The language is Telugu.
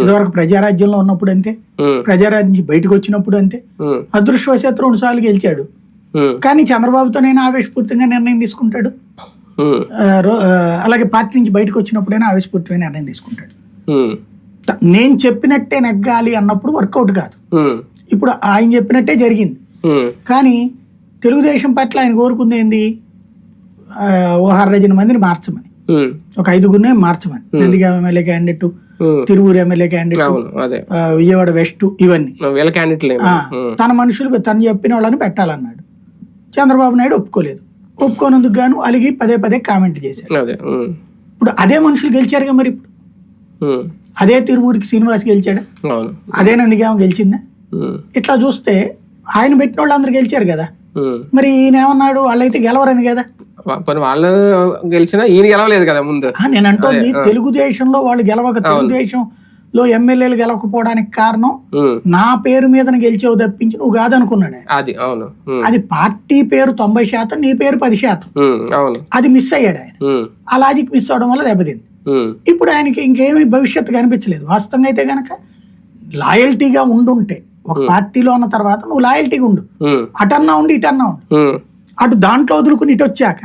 ఇదివరకు ప్రజారాజ్యంలో ఉన్నప్పుడు అంతే. ప్రజారాజ్యం బయటకు వచ్చినప్పుడు అంతే. అదృష్టవశాత్తు రెండు సార్లు గెలిచాడు. కానీ చంద్రబాబుతో నేను ఆవేశపూర్తిగా నిర్ణయం తీసుకుంటాడు. అలాగే పార్టీ నుంచి బయటకు వచ్చినప్పుడైనా ఆవేశపూర్తిగా నిర్ణయం తీసుకుంటాడు. నేను చెప్పినట్టే నెగ్గాలి అన్నప్పుడు వర్కౌట్ కాదు. ఇప్పుడు ఆయన చెప్పినట్టే జరిగింది. కానీ తెలుగుదేశం పట్ల ఆయన కోరుకుంది ఏంది? ఓ మందిని మార్చమని. ఒక ఐదుగురినే మార్చమని. నందిగామ ఎమ్మెల్యే క్యాండిడేట్ ఉమ్. Tiruvuru MLA candidate Vijayawada west ఇవన్నీ. తన మనుషులు తను చెప్పిన వాళ్ళని పెట్టాలన్నాడు. చంద్రబాబు నాయుడు ఒప్పుకోలేదు. ఒప్పుకోనందుకు గాను అలిగి పదే పదే కామెంట్ చేశారు ఇప్పుడు అదే మనుషులు గెలిచారుగా మరి ఇప్పుడు? అదే తిరువురికి శ్రీనివాస్ గెలిచాడా? అదే నందిగామ గెలిచిందా? ఇట్లా చూస్తే ఆయన పెట్టిన వాళ్ళు అందరు గెలిచారు కదా. మరి ఈయన ఏమన్నాడు? వాళ్ళైతే గెలవరని కదా. పోనీ వాళ్ళు గెలిచినా ఈయన గెలవలేదు కదా ముందు. నేను అంటోంది తెలుగుదేశంలో వాళ్ళు గెలవక తెలుగుదేశంలో ఎమ్మెల్యేలు గెలవకపోవడానికి కారణం నా పేరు మీదన గెలిచేవు తప్పించి నువ్వు కాదనుకున్నాడు. అది అవును. అది పార్టీ పేరు తొంభై శాతం నీ పేరు పది శాతం. అవును. అది మిస్ అయ్యాడు ఆయన. ఆ లాజిక్ మిస్ అవడం వల్ల దెబ్బతింది. ఇప్పుడు ఆయనకి ఇంకేమీ భవిష్యత్తు కనిపించలేదు. వాస్తవంగా అయితే గనక లాయల్టీగా ఉండుంటే ఒక పార్టీలో ఉన్న తర్వాత నువ్వు లాయల్టీగా ఉండు. అటన్నా ఉండి ఇటన్నా ఉండు. అటు దాంట్లో వదులుకుని ఇటు వచ్చాక